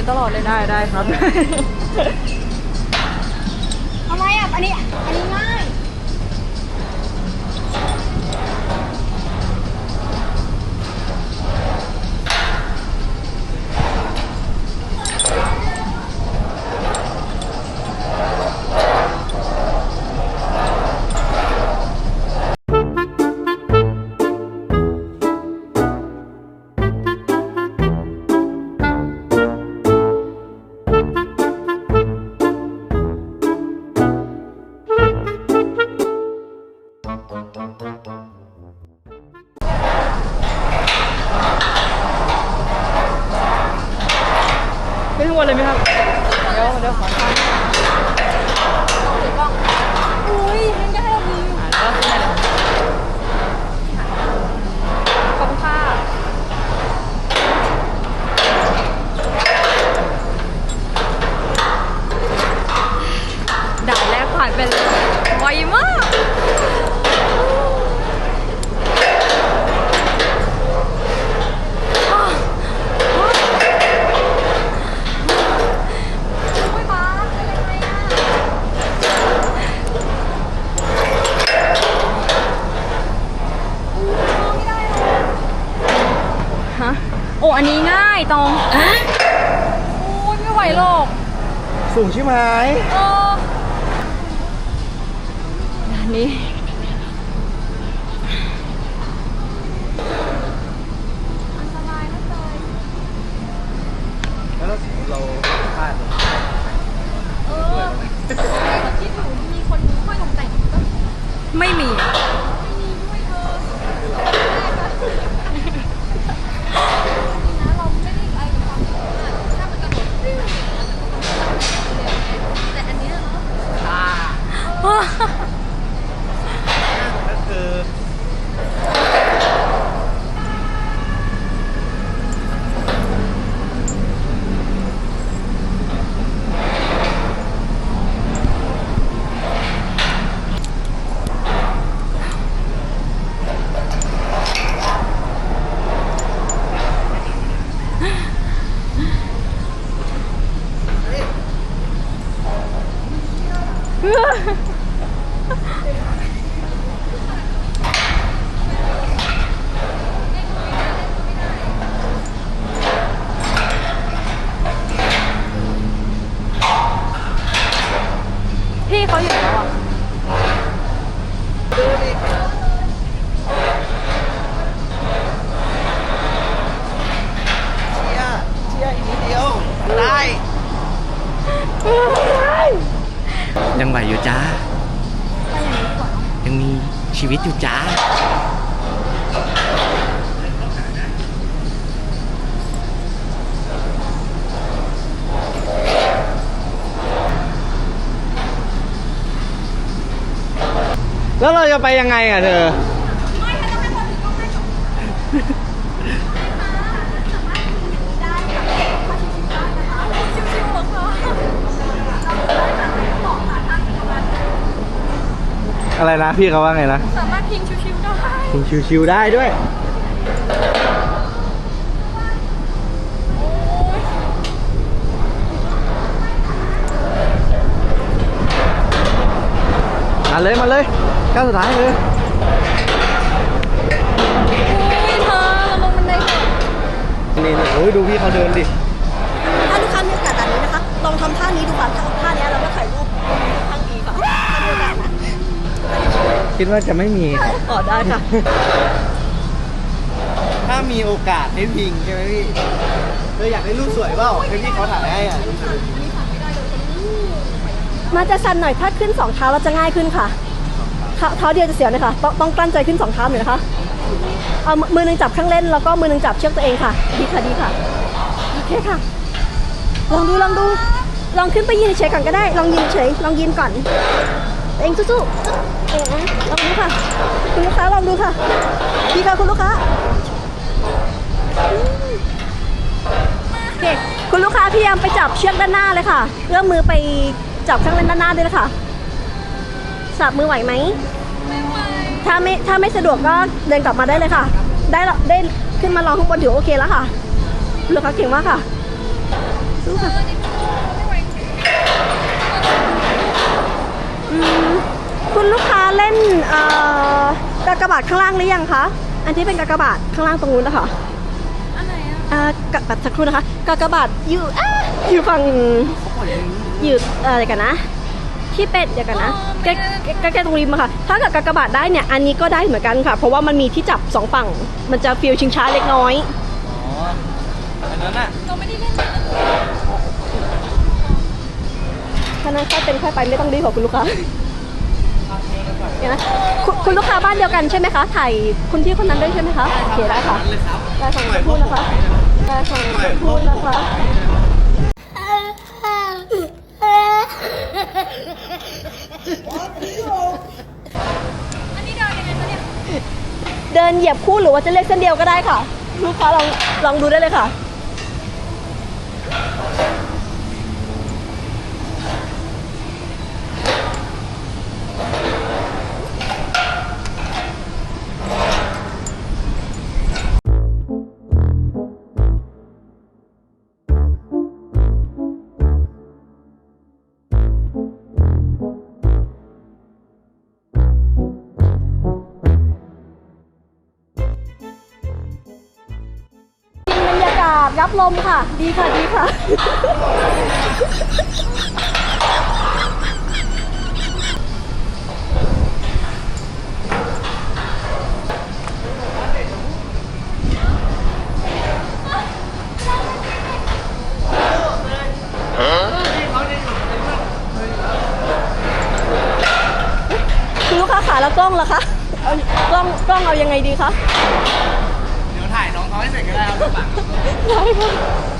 ฝากถือตลอดเลยได้ได้ครับ ทำไมอะ อันนี้ อันนี้ง่าย เลยไหมครับ เดี๋ยวเดี๋ยวขอทาน อุ้ยมันก็ให้เราดี อ่าแล้วได้เลย ขอบคุณค่ะด่านแรกผ่านไปเลยไวมาก โอ้ยมาเป็นยังไงอะอู้ไม่ได้เลย ฮะ โอ้ อันนี้ง่าย ตองโอ้ยไม่ไหวหรอก สูงใช่ไหมเอออันนี้อันตรายนะเตย แล้วถ้าสมมติเราพลาดเนี่ย เออแต่เราคิดอยู่มีคนช่วยตกแต่งก็ ไม่มี ไม่มีด้วยเธอแรกอะจริงนะเราไม่ได้อะไรกับความคิดอะถ้ามันกระโดดริ้วอย่างเงี้ยมันก็ต้องเร็วไงแต่อันเนี้ยเนาะ ก็คือ พี่เขาอยู่แล้วอะเชียร์เชียร์อีกนิดเดียว ได้ ยังไหวอยู่จ้า ยังมีชีวิตอยู่จ้า แล้วเราจะไปยังไงอะเธอๆเหรอคะ อะไรนะพี่เขาว่าไงนะ สามารถพิงชิวๆได้ยิงชิวๆได้ด้วย มาเลยมาเลยก้าวสุดท้ายเลย อุ้ยเธอเราลงบันไดก่อนนี่นี่โอ้ยดูพี่เขาเดินดิ ถ้าลูกค้ามีโอกาสแบบนี้นะคะ ลองทำท่านี้ดูค่ะท่านี้แล้วก็ คิดว่าจะไม่มีอ๋อได้ค่ะ ถ้ามีโอกาสให้พิงใช่ไหมพี่เธออยากได้รูปสวยเปล่าให้พี่เขาถ่ายให้อะมาจะสั่นหน่อยถ้าขึ้นสองเท้าเราจะง่ายขึ้นค่ะเท้าเท้าเดียวจะเสียวนะคะต้องต้องกลั้นใจขึ้นสองเท้าหน่อยนะคะเอามือมือหนึ่งจับข้างเล่นแล้วก็มือหนึ่งจับเชือกตัวเองค่ะ ดีค่ะดีค่ะโอเคค่ะ ลองดูลองดู ลองขึ้นไปยืนเฉยก่อนก็ได้ ลองยืนเฉยลองยืนก่อนตัว เองสู้ๆเองนะลองดูค่ะ คุณลูกค้าลองดูค่ะดีค่ะคุณลูกค้าโอเคคุณลูกค้าพยายามไปจับเชือกด้านหน้าเลยค่ะเอื้อมมือไปจับข้างเล่นด้านหน้าด้วยเลยค่ะสับมือไหวไหมถ้าไม่ถ้าไม่สะดวกก็เดินกลับมาได้เลยค่ะ ได้ละได้ขึ้นมาลองข้างบนถือโอเคแล้วค่ะคุณลูกค้าเก่งมากค่ะสู้ค่ะอืม คุณลูกค้าเล่นเอ่อกากบาทข้างล่างหรือยังคะ อันที่เป็นกากบาทข้างล่างตรงนู้นนะคะอะไรอะอ่ากะแบบสักครู่นะคะกากบาทอยู่อะอยู่ฝั่งอยู่เอ่ออะไรกันนะ ที่เป็นเดี๋ยวกันนะใกล้ใกล้ใกล้ตรงริมอะค่ะ ถ้าเกิดกากบาทได้เนี่ยอันนี้ก็ได้เหมือนกันค่ะ เพราะว่ามันมีที่จับสองฝั่ง มันจะฟิลชิงช้าเล็กน้อย อ๋ออันนั้นอะเราไม่ได้เล่นนะ ถ้านั้นค่อยเป็นค่อยไปไม่ต้องรีบของคุณลูกค้าเดี๋ยวนะคุณคุณลูกค้าบ้านเดียวกันใช่ไหมคะถ่ายคุณที่คนนั้นด้วยใช่ไหมคะโอเคได้ค่ะได้ค่ะขอบคุณนะคะได้ค่ะขอบคุณนะคะอันนี้เดินยังไงคะเนี่ยเดินเหยียบคู่หรือว่าจะเลือกเส้นเดียวก็ได้ค่ะ ลูกค้าลองลองดูได้เลยค่ะ รยากาศรับลมค่ะ ดีค่ะดีค่ะ คุณลูกค้าขาแล้วกล้องล่ะคะเอากล้องกล้องเอายังไงดีคะ เดี๋ยวถ่ายน้องเขาให้เสร็จก็ได้ครับฝั่งได้ค่ะ